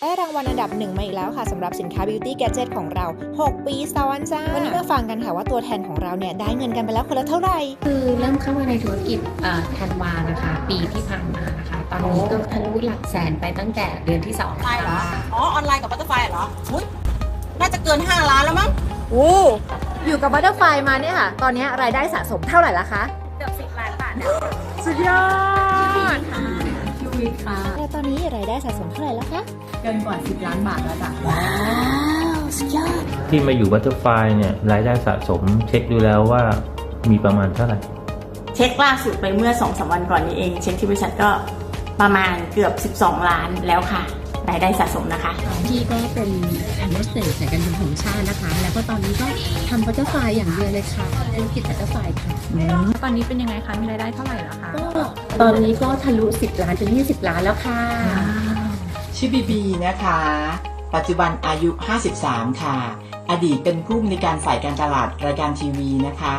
ได้รางวัลอันดับหนึ่งมาอีกแล้วค่ะสำหรับสินค้า Beauty Gadget ของเรา 6 ปีซ้อนจ้า วันนี้มาฟังกันค่ะว่าตัวแทนของเราเนี่ยได้เงินกันไปแล้วคนละเท่าไหร่ คือเริ่มเข้ามาในธุรกิจเอ่อธันวานะคะ ปีที่ผ่านมานะคะ ตอนนี้ก็ทะลุหลักแสนไปตั้งแต่เดือนที่สองออนไลน์เหรอ อ๋อ ออนไลน์กับบัตเตอร์ไฟเหรออุ้ยน่าจะเกิน 5 ล้านแล้วมั้งโอ้อยู่กับ Butterfly มาเนี่ยค่ะ ตอนนี้รายได้สะสมเท่าไหร่ละคะ เกือบสิบล้านบาทสุดยอด ชีวิตค่ะ แล้วตอนนี้รายได้สะสมเท่าไหร่แล้วคะ เกินกว่า 10 ล้านบาทแล้วจ้ะ ว้าวสุดยอด ที่มาอยู่บัตเตอร์ไฟเนี่ยรายได้สะสมเช็คดูแล้วว่ามีประมาณเท่าไหร่ เช็คล่าสุดไปเมื่อ2อสวันก่อนนี้เอง เช็คที่บริษัทก็ประมาณเกือบ 12 ล้านแล้วค่ะ รายได้สะสมนะคะที่ก็เป็นแอมบาสเดอร์สายการบินของชาตินะคะ แล้วก็ตอนนี้ก็ทำบัตเตอร์ไฟอย่างเดียวเลยค่ะธุรกิจบัตเตอร์ไฟค่ะตอนนี้เป็นยังไงคะมีรายได้เท่าไหร่แล้วคะก็ตอนนี้ก็ทะลุ 10 ล้านเป็น20 ล้านแล้วค่ะชื่อบีบีนะคะ ปัจจุบันอายุ 53 ค่ะ อดีตเป็นผู้อำนวยการฝ่ายการตลาดรายการทีวีนะคะ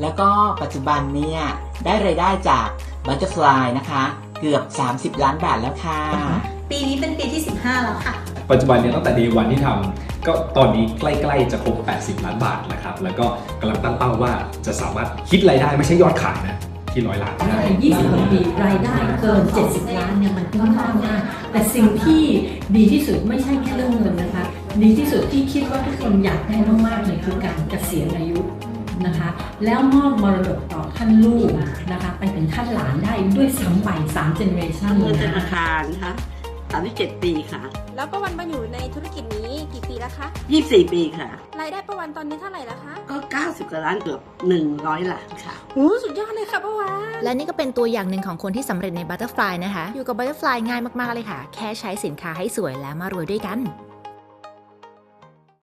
แล้วก็ปัจจุบันเนี่ยได้รายได้จาก Butterfly นะคะ เกือบ 30 ล้านบาทแล้วค่ะ ปีนี้เป็นปีที่ 15 แล้วค่ะ ปัจจุบันเนี่ยตั้งแต่ดีวันที่ทำก็ตอนนี้ใกล้ๆจะครบ 80 ล้านบาทนะครับ แล้วก็กำลังตั้งเป้าว่าจะสามารถคิดรายได้ไม่ใช่ยอดขายนะ ที่ร้อยล้านได้ 20ปีรายได้เกิน 70 ล้านเนี่ยมันค่อนข้างง่ายแต่สิ่งที่ดีที่สุดไม่ใช่แค่เรื่องเงินนะคะ ดีที่สุดที่คิดว่าทุกคนอยากได้มากๆเลยคือการเกษียณอายุนะคะ แล้วมอบมรดกต่อท่านลูกนะคะ ไปถึงท่านหลานได้ด้วยซ้ำไป3 generation เงินเลยธนานะคะคารนะคะ 37 ปีค่ะ แล้วประวันมาอยู่ในธุรกิจนี้กี่ปีแล้วคะ 24 ปีค่ะ รายได้ประวันตอนนี้เท่าไหร่แล้วคะ ก็ 90กว่าล้านเกือบ 100ล้านค่ะ โอ้สุดยอดเลยค่ะประวัน และนี่ก็เป็นตัวอย่างหนึ่งของคนที่สำเร็จใน Butterfly นะคะ อยู่กับ Butterfly ง่ายมากๆเลยค่ะ แค่ใช้สินค้าให้สวยแล้วมารวยด้วยกัน